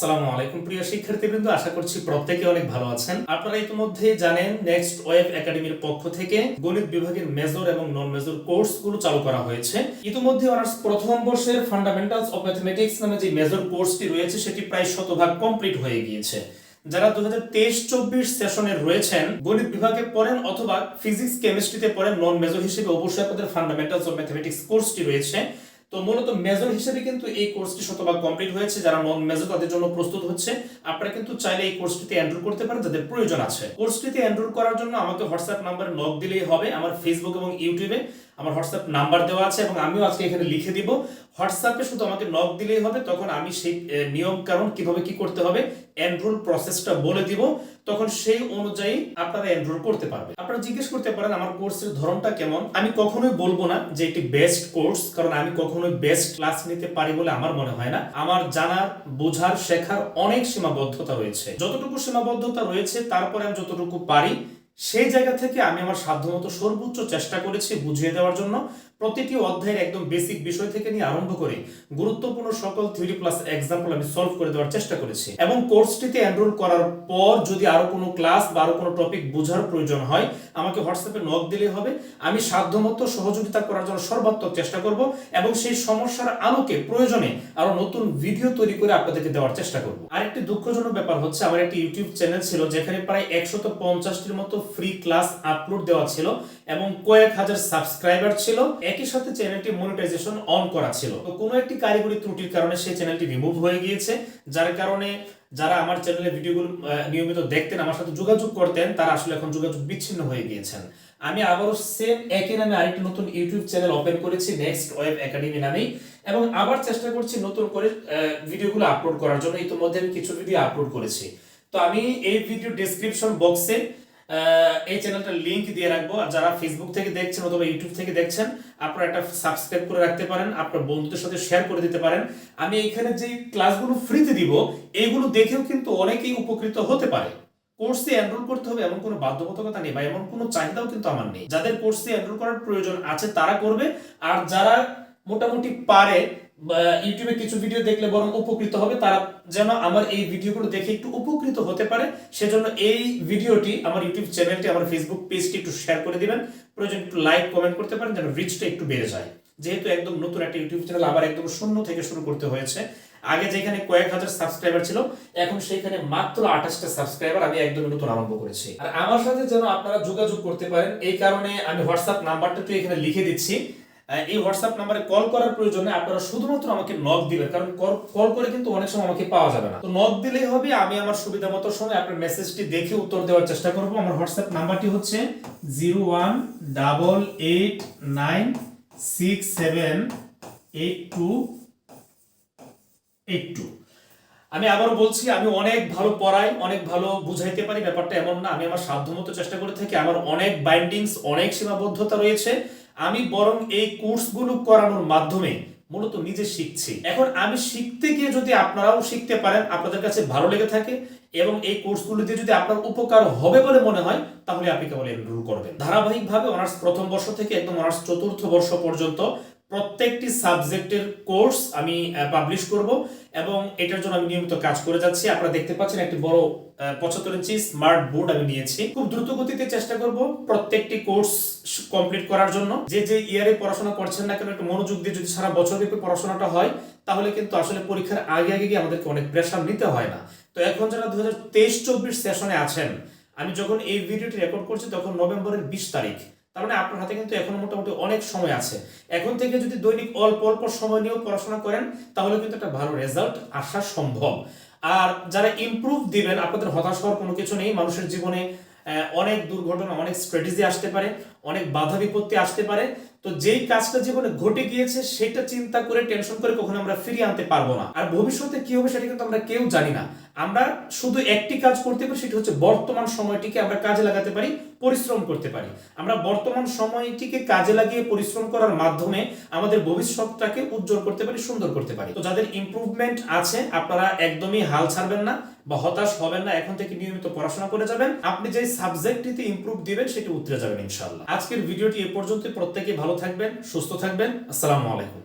আসসালামু আলাইকুম প্রিয় শিক্ষার্থীবৃন্দ, আশা করছি প্রত্যেকে অনেক ভালো আছেন। আপনারা ইতিমধ্যে জানেন নেক্সট ওয়েব একাডেমির পক্ষ থেকে গণিত বিভাগের মেজর এবং নন মেজর কোর্সগুলো চালু করা হয়েছে। ইতিমধ্যে অনার্স প্রথম বর্ষের ফান্ডামেন্টালস অফ ম্যাথমেটিক্স নামে যে মেজর কোর্সটি রয়েছে, সেটি প্রায় শতভাগ কমপ্লিট হয়ে গিয়েছে। যারা দু হাজার তেইশ চব্বিশ সেশনে রয়েছেন, গণিত বিভাগে পড়েন অথবা ফিজিক্স কেমিস্ট্রিতে পড়েন নন মেজর হিসেবে অবশ্যই আপনাদের ফান্ডামেন্টালস অফ ম্যাথমেটিক্স কোর্সটি রয়েছে। তো মূলত মেজর হিসেবে কিন্তু এই কোর্সটি শতভাগ কমপ্লিট হয়েছে। যারা নন মেজর, তাদের জন্য প্রস্তুত হচ্ছে। আপনারা কিন্তু চাইলে এই কোর্সটিতে এনরোল করতে পারেন, যাদের প্রয়োজন আছে। কোর্সটিতে এনরোল করার জন্য আমাকে হোয়াটসঅ্যাপ নাম্বারে নক দিলেই হবে। আমার ফেসবুক এবং ইউটিউবে আমার হোয়াটসঅ্যাপ নাম্বার দেওয়া আছে এবং আমিও আজকে এখানে লিখে দিব। হোয়াটসঅ্যাপে শুধু আমাকে নক দিলেই হবে, তখন আমি সেই নিয়ম কারণ কীভাবে কি করতে হবে এনরোল প্রসেসটা বলে দিব। তখন সেই অনুযায়ী আপনারা এনরোল করতে পারবেন। আপনারা জিজ্ঞেস করতে পারেন, আমার কোর্সের ধরনটা কেমন? আমি কখনোই বলব না যে এটি বেস্ট কোর্স কারণ আমি কখনোই বেস্ট ক্লাস নিতে পারি বলে আমার মনে হয় না। আমার জানার, বোঝার, শেখার অনেক সীমাবদ্ধতা রয়েছে। যতটুকু সীমাবদ্ধতা রয়েছে, তারপরে আমি যতটুকু পারি সেই জায়গা থেকে আমি আমার সাধ্যমতো সর্বোচ্চ চেষ্টা করেছি বুঝিয়ে দেওয়ার জন্য। প্রতিটি অধ্যায়ের একদম বেসিক বিষয় থেকে নিয়ে আরম্ভ করে গুরুত্বপূর্ণ সকল থ্রি প্লাস এক্সাম্পল আমি সলভ করে দেওয়ার চেষ্টা করেছি। এবং কোর্সটিতে এনরোল করার পর যদি আরও কোনো ক্লাস বা আরও কোনো টপিক বোঝার প্রয়োজন হয়, আমাকে হোয়াটসঅ্যাপে নক দিলে হবে। আমি সাধ্যমতো সহযোগিতা করার জন্য সর্বাত্মক চেষ্টা করব এবং সেই সমস্যার আলোকে প্রয়োজনে আরও নতুন ভিডিও তৈরি করে আপনাদেরকে দেওয়ার চেষ্টা করব। আরেকটি দুঃখজনক ব্যাপার হচ্ছে, আমার একটি ইউটিউব চ্যানেল ছিল যেখানে প্রায় একশত পঞ্চাশটির মতো ফ্রি ক্লাস আপলোড দেওয়া ছিল। এবং কয়েক হাজার সাবস্ক্রাইবার ছিল। একই সাথে চ্যানেলটি মনিটাইজেশন অন করা ছিল। তো কোনো একটি কারিগরি ত্রুটির কারণে সেই চ্যানেলটি রিমুভ হয়ে গিয়েছে। যার কারণে যারা আমার চ্যানেলে ভিডিওগুলো নিয়মিত দেখতেন, আমার সাথে যোগাযোগ করতেন, তারা আসলে এখন যোগাযোগ বিচ্ছিন্ন হয়ে গিয়েছেন। আমি আবারও সেম একই নামে আরেকটি নতুন ইউটিউব চ্যানেল ওপেন করেছি নেক্সট ওয়েব একাডেমি নামেই। এবং আবার চেষ্টা করছি নতুন করে ভিডিওগুলো আপলোড করার জন্য। ইতিমধ্যে আমি কিছু ভিডিও আপলোড করেছি। তো আমি এই ভিডিও ডেসক্রিপশন বক্সে এই চ্যানেলটার লিংক দিয়ে রাখব। আর যারা ফেসবুক থেকে দেখছেন অথবা ইউটিউব থেকে দেখছেন, আপনারা একটা সাবস্ক্রাইব করে রাখতে পারেন, আপনার বন্ধুদের সাথে শেয়ার করে দিতে পারেন। আমি এখানে যে ক্লাসগুলো ফ্রিতে দিব, এইগুলো দেখেও কিন্তু অনেকেই উপকৃত হতে পারে। কোর্সে এনরোল করতে হবে, এমন কোনো বাধ্যবাধকতা নেই বা এমন কোনো চাহিদাও কিন্তু আমার নেই। যাদের কোর্সে এনরোল করার প্রয়োজন আছে, তারা করবে। আর যারা মোটামুটি পারে ইউটিউবে কিছু ভিডিও দেখলে বরং উপকৃত হবে। তারা যেন আমার এই ভিডিওগুলো দেখে একটু উপকৃত হতে পারে। সেজন্য এই ভিডিওটি আমার ইউটিউব চ্যানেলটি আমার ফেসবুক পেজটি একটু শেয়ার করে দিবেন। প্রয়োজন একটু লাইক কমেন্ট করতে পারেন যেন রিচটা একটু বেড়ে যায়। যেহেতু একদম নতুন একটা ইউটিউব চ্যানেল আবার একদম শূন্য থেকে শুরু করতে হয়েছে। আগে যেখানে কয়েক হাজার সাবস্ক্রাইবার ছিল, এখন সেখানে মাত্র আঠাশটা সাবস্ক্রাইবার আমি একদম নতুন আরম্ভ করেছি। আর আমার সাথে যেন আপনারা যোগাযোগ করতে পারেন, এই কারণে আমি হোয়াটসঅ্যাপ নাম্বারটা একটু এখানে লিখে দিচ্ছি। এই হোয়াটসঅ্যাপ নাম্বারে কল করার প্রয়োজনে আপনারা শুধুমাত্র আমাকে নক দিবেন, কারণ কল করে কিন্তু অনেক সময় আমাকে পাওয়া যাবে না। তো নক দিলেই হবে, আমি আমার সুবিধা মতো সময় আপনার মেসেজটি দেখে উত্তর দেওয়ার চেষ্টা করব। আমার হোয়াটসঅ্যাপ নাম্বারটি হচ্ছে zero one double eight nine six seven eight two eight two আমি আবারও বলছি, আমি অনেক ভালো পড়াই, অনেক ভালো বুঝাইতে পারি, ব্যাপারটা এমন না। আমি আমার সাধ্যমতো চেষ্টা করে থাকি, আমার অনেক বাইন্ডিংস অনেক সীমাবদ্ধতা রয়েছে। আমি বরং এই কোর্সগুলো করানোর মাধ্যমে মূলত নিজে শিখছি। এখন আমি শিখতে গিয়ে যদি আপনারাও শিখতে পারেন, আপনাদের কাছে ভালো লেগে থাকে এবং এই কোর্সগুলো দিয়ে যদি আপনার উপকার হবে বলে মনে হয়, তাহলে আপনি কেবল এনরোল করবেন। ধারাবাহিকভাবে অনার্স প্রথম বর্ষ থেকে একদম অনার্স চতুর্থ বর্ষ পর্যন্ত প্রত্যেকটি সাবজেক্টের কোর্স আমি পাবলিশ করব এবং এটার জন্য আমি নিয়মিত কাজ করে যাচ্ছি। আপনারা দেখতে পাচ্ছেন একটি বড় পঁচাত্তর ইঞ্চি স্মার্ট বোর্ড আমি নিয়েছি। খুব দ্রুত গতিতে চেষ্টা করব প্রত্যেকটি কোর্স কমপ্লিট করার জন্য। যে যে ইয়ারে পড়াশোনা করছেন না কেন, একটু মনোযোগ দিয়ে যদি সারা বছর ব্যাপী পড়াশোনাটা হয়, তাহলে কিন্তু আসলে পরীক্ষার আগে আগে গিয়ে আমাদেরকে অনেক প্রেশার নিতে হয় না। তো এখন যারা দু হাজার তেইশ চব্বিশ সেশনে আছেন, আমি যখন এই ভিডিওটি রেকর্ড করছি, তখন নভেম্বরের বিশ তারিখ। তার মানে আপনার হাতে কিন্তু এখনও মোটামুটি অনেক সময় আছে। এখন থেকে যদি দৈনিক অল্প অল্প সময় নিয়েও পড়াশোনা করেন, তাহলে কিন্তু একটা ভালো রেজাল্ট আসা সম্ভব। আর যারা ইমপ্রুভ দিবেন, আপনাদের হতাশ হওয়ার কোনো কিছু নেই। মানুষের জীবনে অনেক দুর্ঘটনা, অনেক স্ট্র্যাটেজি আসতে পারে, অনেক বাধা বিপত্তি আসতে পারে। তো যেই কাজটা জীবনে ঘটে গিয়েছে, সেটা চিন্তা করে টেনশন করে কখনো আমরা ফিরিয়ে আনতে পারব না। আর ভবিষ্যতে কি হবে সেটা কিন্তু আমরা কেউ জানি না। আমরা শুধু একটি কাজ করতে পারি, সেটা হচ্ছে বর্তমান সময়টিকে আমরা কাজে লাগাতে পারি, পরিশ্রম করতে পারি। আমরা বর্তমান সময়টিকে কাজে লাগিয়ে পরিশ্রম করার মাধ্যমে আমাদের ভবিষ্যৎটাকে উজ্জ্বল করতে পারি, সুন্দর করতে পারি। তো যাদের ইমপ্রুভমেন্ট আছে, আপনারা একদমই হাল ছাড়বেন না। বা হতাশ হবেন না, এখন থেকে নিয়মিত পড়াশোনা করে যাবেন। আপনি যে সাবজেক্টটিতে ইম্প্রুভ দিবেন, সেটি উতরে যাবেন ইনশাল্লাহ আজকের ভিডিওটি এ পর্যন্ত প্রত্যেকে ভালো থাকবেন, সুস্থ থাকবেন। আসসালামু আলাইকুম।